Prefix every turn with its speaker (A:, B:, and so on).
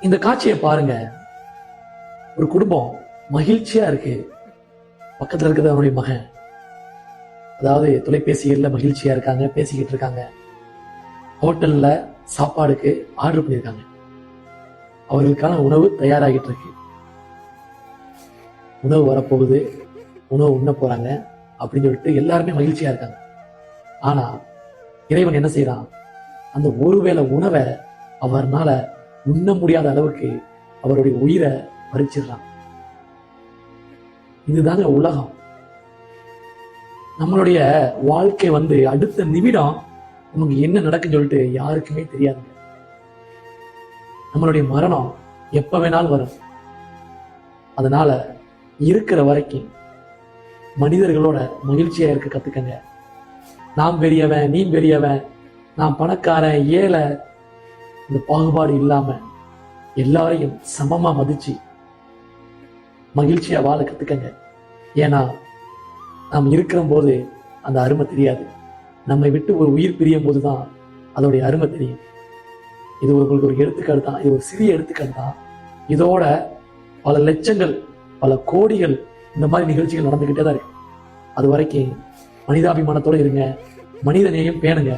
A: இந்த காட்சியை பாருங்க. ஒரு குடும்பம் மகிழ்ச்சியா இருக்கு. பக்கத்துல இருக்கிறது அவனுடைய மகன். அதாவது தொலைபேசிகள்ல மகிழ்ச்சியா இருக்காங்க பேசிக்கிட்டு இருக்காங்க. ஹோட்டல்ல சாப்பாடுக்கு ஆர்டர் பண்ணியிருக்காங்க. அவர்களுக்கான உணவு தயாராகிட்டு இருக்கு. உணவு வரப்போகுது. உணவு உண்ண போறாங்க அப்படின்னு சொல்லிட்டு எல்லாருமே மகிழ்ச்சியா இருக்காங்க. ஆனா இறைவன் என்ன செய்யறான் அந்த ஒருவேளை உணவை அவர்னால உண்ண முடியாத அளவுக்கு அவருடைய உயிரை பறிச்சிடுறான் இதுதாங்க உலகம். நம்மளுடைய வாழ்க்கை வந்து அடுத்த நிமிடம் நமக்கு என்ன நடக்குன்னு சொல்லிட்டு யாருக்குமே தெரியாதுங்க. நம்மளுடைய மரணம் எப்ப வேணாலும் வரும். அதனால இருக்கிற வரைக்கும் மனிதர்களோட மகிழ்ச்சியா இருக்க கத்துக்கங்க. நான் பெரியவன் நீ பெரியவன். நான் பணக்காரன் ஏழை இந்த பாகுபாடு இல்லாம எல்லாரையும் சமமா மதிச்சு மகிழ்ச்சியா வாழ கத்துக்கங்க. ஏன்னா நாம் இருக்கிற போது அந்த அருமை தெரியாது. நம்மை விட்டு ஒரு உயிர் பிரியும் போதுதான் அதோடைய அருமை தெரியும். இது உங்களுக்கு ஒரு எடுத்துக்காடு தான். இது ஒரு சிறிய எடுத்துக்காடு தான். இதோட பல லட்சங்கள் பல கோடிகள் இந்த மாதிரி நிகழ்ச்சிகள் நடந்துகிட்டே தான் இருக்கு. அது வரைக்கும் மனிதாபிமானத்தோட இருங்க. மனிதனையும் பேணுங்க.